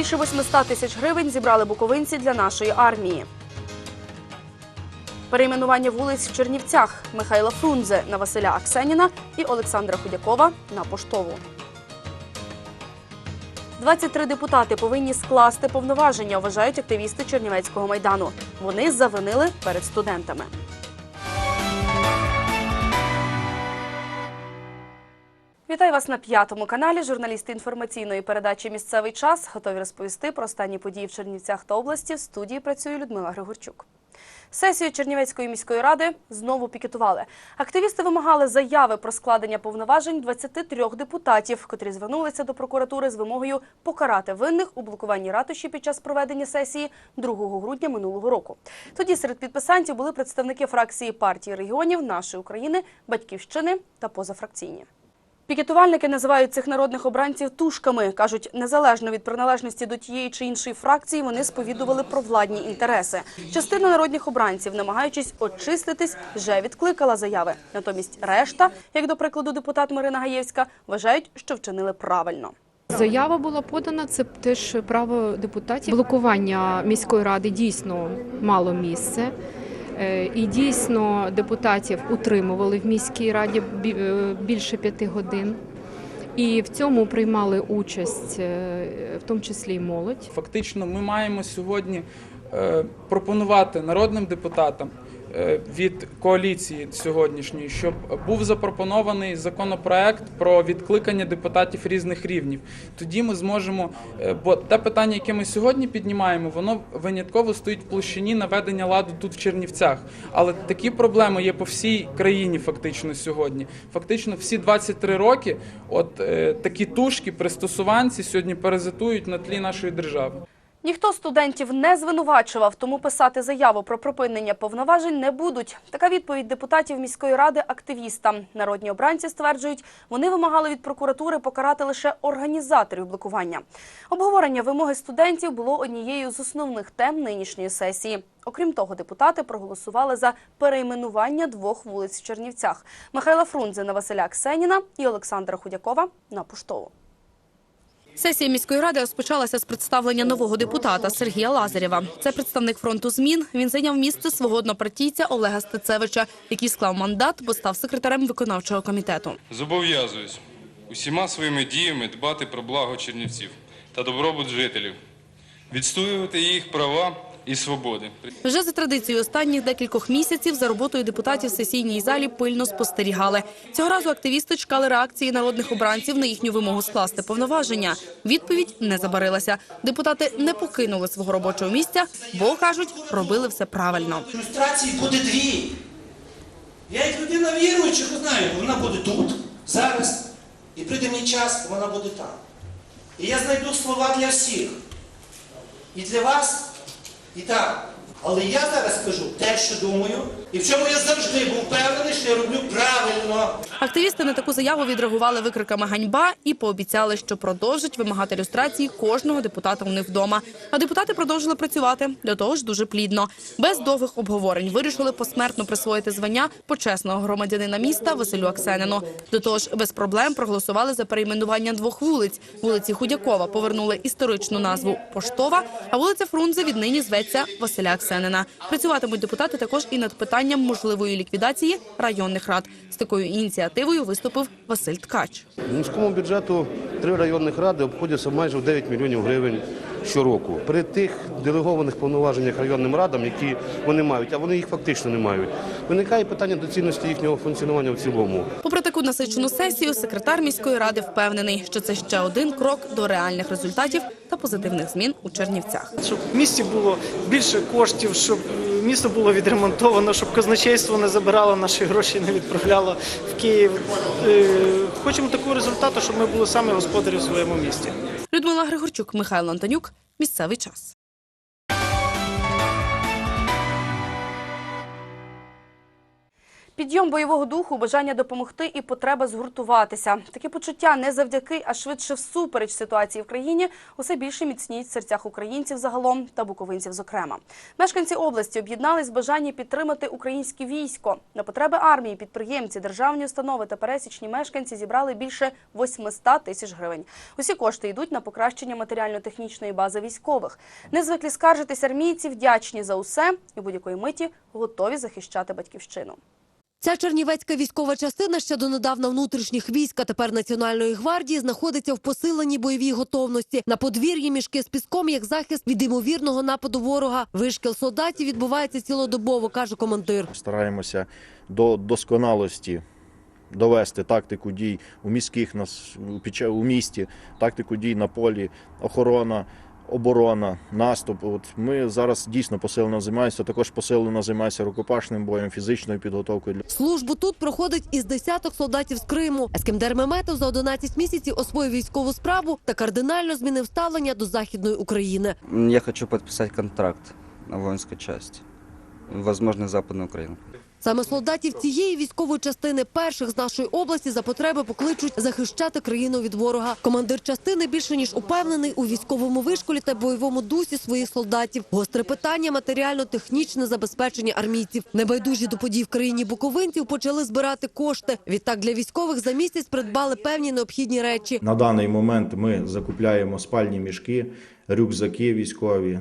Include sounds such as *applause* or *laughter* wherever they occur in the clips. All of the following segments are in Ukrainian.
Більше 800 тисяч гривень зібрали буковинці для нашої армії. Перейменування вулиць в Чернівцях Михайла Фрунзе на Василя Аксеніна і Олександра Худякова на Поштову. 23 депутати повинні скласти повноваження, вважають активісти Чернівецького майдану. Вони завинили перед студентами. Вітаю вас на п'ятому каналі. Журналісти інформаційної передачі Місцевий час готові розповісти про останні події в Чернівцях та області. В студії працює Людмила Григорчук. Сесію Чернівецької міської ради знову пікетували. Активісти вимагали заяви про складення повноважень 23 депутатів, котрі звернулися до прокуратури з вимогою покарати винних у блокуванні ратуші під час проведення сесії 2 грудня минулого року. Тоді серед підписантів були представники фракції партії регіонів нашої України, батьківщини та позафракційні. Пікетувальники називають цих народних обранців тушками. кажуть, незалежно від приналежності до тієї чи іншої фракції, вони сповідували про владні інтереси. Частина народних обранців, намагаючись очиститись, вже відкликала заяви. Натомість решта, як до прикладу депутат Марина Гаєвська, вважають, що вчинили правильно. Заява була подана. Це теж право депутатів. Блокування міської ради дійсно мало місце. Е, І дійсно депутатів утримували в міській раді е, більше п'яти годин. І в цьому приймали участь, е, в тому числі і молодь. Фактично, ми маємо сьогодні пропонувати народним депутатам від коаліції сьогоднішньої, щоб був запропонований законопроект про відкликання депутатів різних рівнів. Тоді ми зможемо, е, бо те питання, яке ми сьогодні піднімаємо, воно винятково стоїть в площині наведення ладу тут в Чернівцях. Але такі проблеми є по всій країні, фактично сьогодні. Фактично, всі 23 роки, от е, такі тушки, пристосуванці сьогодні паразитують на тлі нашої держави. Ніхто студентів не звинувачував, тому писати заяву про припинення повноважень не будуть. Така відповідь депутатів міської ради активістам. Народні обранці стверджують, вони вимагали від прокуратури покарати лише організаторів блокування. Обговорення вимоги студентів було однією з основних тем нинішньої сесії. Окрім того, депутати проголосували за перейменування двох вулиць в Чернівцях: Михайла Фрунзе на Василя Ксеніна і Олександра Худякова на Поштову. Сесія міської ради розпочалася з представлення нового депутата Сергія Лазарєва. Це представник фронту змін. Він зайняв місце свого однопартійця Олега Стецевича, який склав мандат, бо став секретарем виконавчого комітету. Зобов'язуюсь усіма своїми діями дбати про благо чернівців та добробут жителів, відстоювати їх права і свободи. Вже за традицією останніх декількох місяців за роботою депутатів в сесійній залі пильно спостерігали. Цього разу активісти чекали реакції народних обранців на їхню вимогу скласти повноваження. Відповідь не забарилася. Депутати не покинули свого робочого місця, бо кажуть, робили все правильно. Ілюстрацій буде дві. Я як людина віруюча, знаю, вона буде тут, зараз, і прийде мені час, вона буде там. І я знайду слова для всіх. І для вас, і так. Але я зараз скажу те, що думаю, і в чому я завжди був впевнений, що я роблю правильно. Активісти на таку заяву відреагували викриками ганьба і пообіцяли, що продовжать вимагати люстрації кожного депутата у них вдома. А депутати продовжили працювати до того ж дуже плідно. Без довгих обговорень вирішили посмертно присвоїти звання почесного громадянина міста Василю Аксенину. До того ж, без проблем проголосували за перейменування двох вулиць. Вулиці Худякова повернули історичну назву Поштова, а вулиця Фрунзе віднині зветься Василя Аксенина. Працюватимуть депутати також і над питанням можливої ліквідації районних рад. З такою ініціативою виступив Василь Ткач. Міському бюджету три районних ради обходяться майже в 9 мільйонів гривень щороку. При тих делегованих повноваженнях районним радам, які вони мають, а вони їх фактично не мають, виникає питання доцільності їхнього функціонування в цілому. Попри таку насичену сесію, секретар міської ради впевнений, що це ще один крок до реальних результатів та позитивних змін у Чернівцях. щоб в місті було більше коштів, щоб місто було відремонтовано, щоб казначейство не забирало наші гроші, не відправляло в Київ. Е, Хочемо такого результату, щоб ми були саме господарі в своєму місті. Людмила Григорчук, Михайло Антонюк. Місцевий час. Підйом бойового духу, бажання допомогти і потреба згуртуватися. Такі почуття не завдяки, а швидше всупереч ситуації в країні усе більше міцніють в серцях українців загалом та буковинців зокрема. Мешканці області об'єднались в бажанні підтримати українське військо. На потреби армії, підприємці, державні установи та пересічні мешканці зібрали більше 800 тисяч гривень. Усі кошти йдуть на покращення матеріально-технічної бази військових. Незвиклі скаржитись армійці вдячні за усе і будь-якої миті готові захищати батьківщину. Ця чернівецька військова частина ще донедавна внутрішніх військ, а тепер Національної гвардії, знаходиться в посиленій бойовій готовності. На подвір'ї мішки з піском як захист від ймовірного нападу ворога. Вишкіл солдатів відбувається цілодобово, каже командир. Стараємося до досконалості довести тактику дій у міських нас у місті, тактику дій на полі, охорона. Оборона, наступ. От ми зараз дійсно посилено займаємося. Також посилено займаємося рукопашним боєм, фізичною підготовкою для Службу тут проходить із десяток солдатів з Криму. Ескендер Меметов за 11 місяців освоїв військову справу та кардинально змінив ставлення до західної України. Я хочу подписать контракт на воинской части. Возможно, Западную Украину. Саме солдатів цієї військової частини перших з нашої області за потреби покличуть захищати країну від ворога. Командир частини більше ніж упевнений у військовому вишколі та бойовому дусі своїх солдатів. Гостре питання матеріально-технічне забезпечення армійців. Небайдужі до подій в країні буковинців почали збирати кошти. Відтак для військових за місяць придбали певні необхідні речі. на даний момент. Ми закупляємо спальні мішки, рюкзаки військові,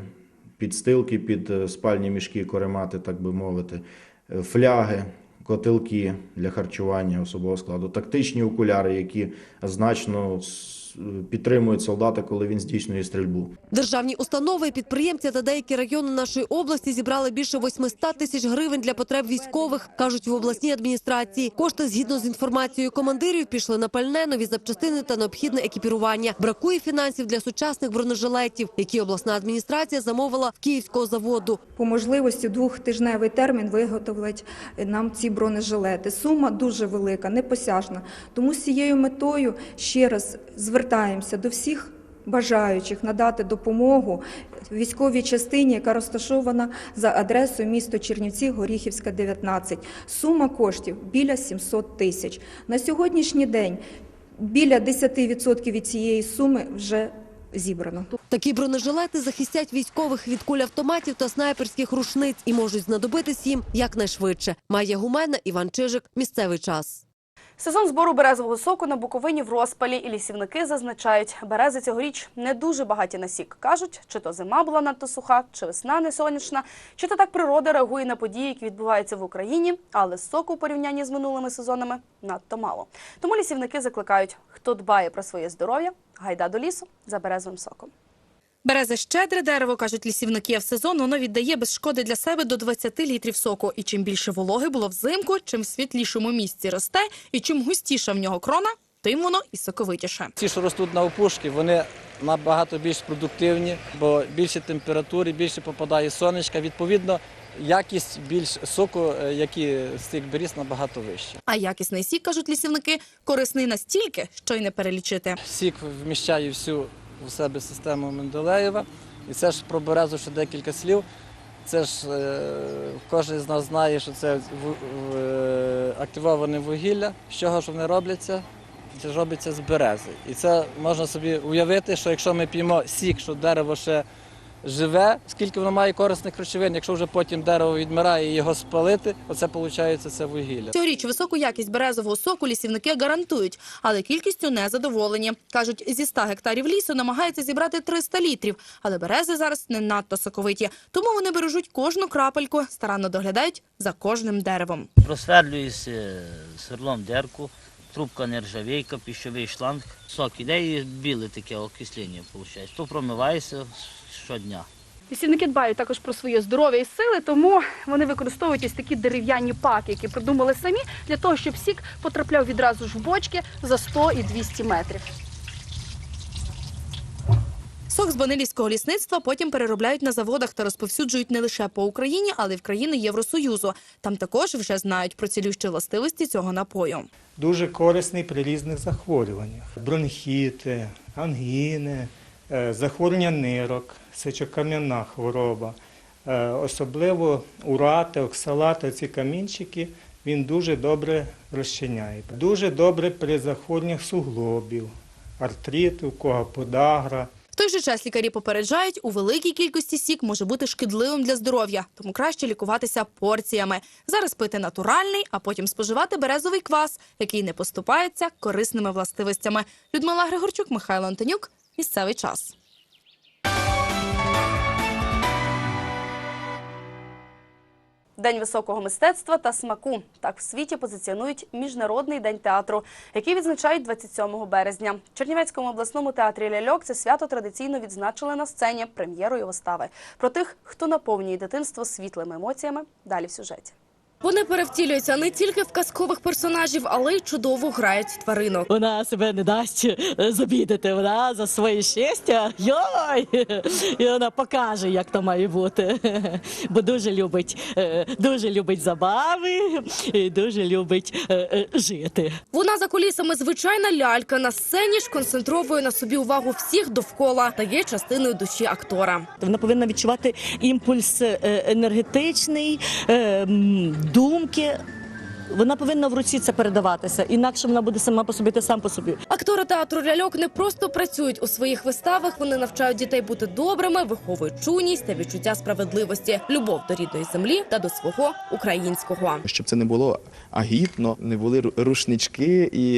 підстилки під е, спальні мішки, коремати, так би мовити, фляги. Котелки для харчування особового складу, тактичні окуляри, які значно підтримують солдата, коли він здійснює стрільбу. Державні установи, підприємці та деякі райони нашої області зібрали більше 800 тисяч гривень для потреб військових, кажуть в обласній адміністрації. Кошти, згідно з інформацією командирів, пішли на пальне, нові запчастини та необхідне екіпірування. Бракує фінансів для сучасних бронежилетів, які обласна адміністрація замовила в київського заводу. по можливості двохтижневий термін виготовлять нам ці бронежилети. Сума дуже велика, непосяжна. Тому з цією метою ще раз звертаємося до всіх бажаючих надати допомогу військовій частині, яка розташована за адресою місто Чернівці, Горіхівська, 19. Сума коштів біля 700 тисяч. На сьогоднішній день біля 10% від цієї суми вже зібрано. Такі бронежилети захистять військових від куль автоматів та снайперських рушниць і можуть знадобитись їм якнайшвидше. Майя Гумена, Іван Чижик. Місцевий час. Сезон збору березового соку на Буковині в розпалі, і лісівники зазначають, берези цьогоріч не дуже багаті на сік. Кажуть, чи то зима була надто суха, чи весна не сонячна, чи то так природа реагує на події, які відбуваються в Україні, але соку у порівнянні з минулими сезонами надто мало. Тому лісівники закликають, хто дбає про своє здоров'я, гайда до лісу за березовим соком. Березе щедре дерево, кажуть лісівники, а в сезон воно віддає без шкоди для себе до 20 літрів соку. І чим більше вологи було взимку, чим в світлішому місці росте, і чим густіша в нього крона, тим воно і соковитіше. Ті, що ростуть на опушки, вони набагато більш продуктивні, бо більше температури, більше попадає сонечка. Відповідно, якість більш соку, е, який з цих беріз, набагато вища. А якісний сік, кажуть лісівники, корисний настільки, що й не перелічити. Сік вміщає всю в себе систему Менделеєва. І це ж про березу ще декілька слів. Це ж е, кожен з нас знає, що це е, активоване вугілля. З чого ж вони робляться? Це робиться з берези. І це можна собі уявити, що якщо ми п'ємо сік, що дерево ще живе, скільки воно має корисних речовин, якщо вже потім дерево відмирає і його спалити, оце виходить це вугілля. Цьогоріч високу якість березового соку лісівники гарантують, але кількістю не задоволені. Кажуть, зі 100 гектарів лісу намагаються зібрати 300 літрів, але берези зараз не надто соковиті. Тому вони бережуть кожну крапельку, старанно доглядають за кожним деревом. Просверлюється сверлом дерку, трубка нержавійка, піщовий шланг. Сок іде і біле таке окислення виходить. То промивається щодня. Лісівники дбають також про своє здоров'я і сили, тому вони використовують ось такі дерев'яні паки, які придумали самі для того, щоб сік потрапляв відразу ж в бочки за 100 і 200 метрів. Сок з банилівського лісництва потім переробляють на заводах та розповсюджують не лише по Україні, але й в країни Євросоюзу. Там також вже знають про цілющі властивості цього напою. дуже корисний при різних захворюваннях: бронхіти, ангіни, захворювання нирок, сечокам'яна хвороба. Е, Особливо урати, оксалати, ці камінчики, Він дуже добре розчиняє. Дуже добре при захворюваннях суглобів, артриту, кого подагра. В той же час лікарі попереджають, у великій кількості сік може бути шкідливим для здоров'я, тому краще лікуватися порціями. Зараз пити натуральний, а потім споживати березовий квас, який не поступається корисними властивостями. Людмила Григорчук, Михайло Антонюк. Місцевий час. День високого мистецтва та смаку. Так в світі позиціонують Міжнародний день театру, який відзначають 27 березня. В Чернівецькому обласному театрі Ляльок це свято традиційно відзначили на сцені прем'єрою вистави. Про тих, хто наповнює дитинство світлими емоціями, далі в сюжеті. Вони перевтілюються не тільки в казкових персонажів, але й чудово грають тваринок. Вона себе не дасть е, забідати. Вона за своє щастя. Йой! І вона покаже, як то має бути. Бо дуже любить, е, дуже любить забави, і дуже любить е, жити. Вона за кулісами звичайна лялька. На сцені ж концентровує на собі увагу всіх довкола та є частиною душі актора. Вона повинна відчувати імпульс енергетичний, думки. Вона повинна в руці це передаватися, інакше вона буде сама по собі та сам по собі. Актори театру ляльок не просто працюють у своїх виставах. Вони навчають дітей бути добрими, виховують чуйність та відчуття справедливості, любов до рідної землі та до свого українського. щоб це не було агітно, не були рушнички і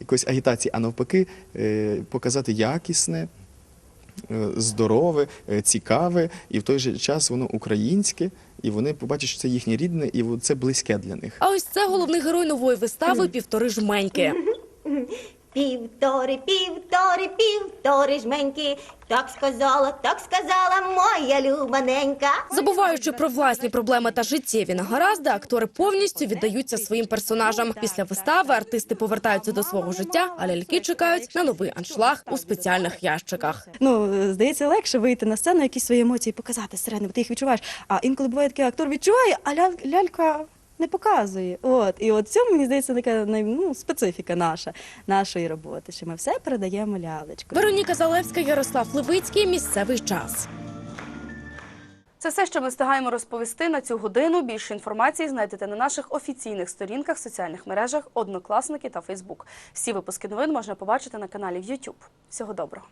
якоїсь агітації, а навпаки, е, показати якісне, е, здорове, е, цікаве, і в той же час воно українське, і вони побачать, що це їхнє рідне, і це близьке для них. А ось це головний герой нової вистави півтори жменьки. *laughs* Півтори, півтори, півтори жменьки. Так сказала, так сказала моя любаненька. Забуваючи про власні проблеми та життєві негаразди, актори повністю віддаються своїм персонажам. Після вистави артисти повертаються до свого життя, а ляльки чекають на новий аншлаг у спеціальних ящиках. Ну, здається, легше вийти на сцену, якісь свої емоції показати зсередини, бо ти їх відчуваєш. А інколи буває таке, актор відчуває, а лял- лялька не показує. От. І от цьому, мені здається, така ну, специфіка наша, нашої роботи, що ми все передаємо лялечку. Вероніка Залевська, Ярослав Левицький. Місцевий час. Це все, що ми встигаємо розповісти на цю годину. Більше інформації знайдете на наших офіційних сторінках соціальних мережах Однокласники та Фейсбук. Всі випуски новин можна побачити на каналі в YouTube. Всього доброго.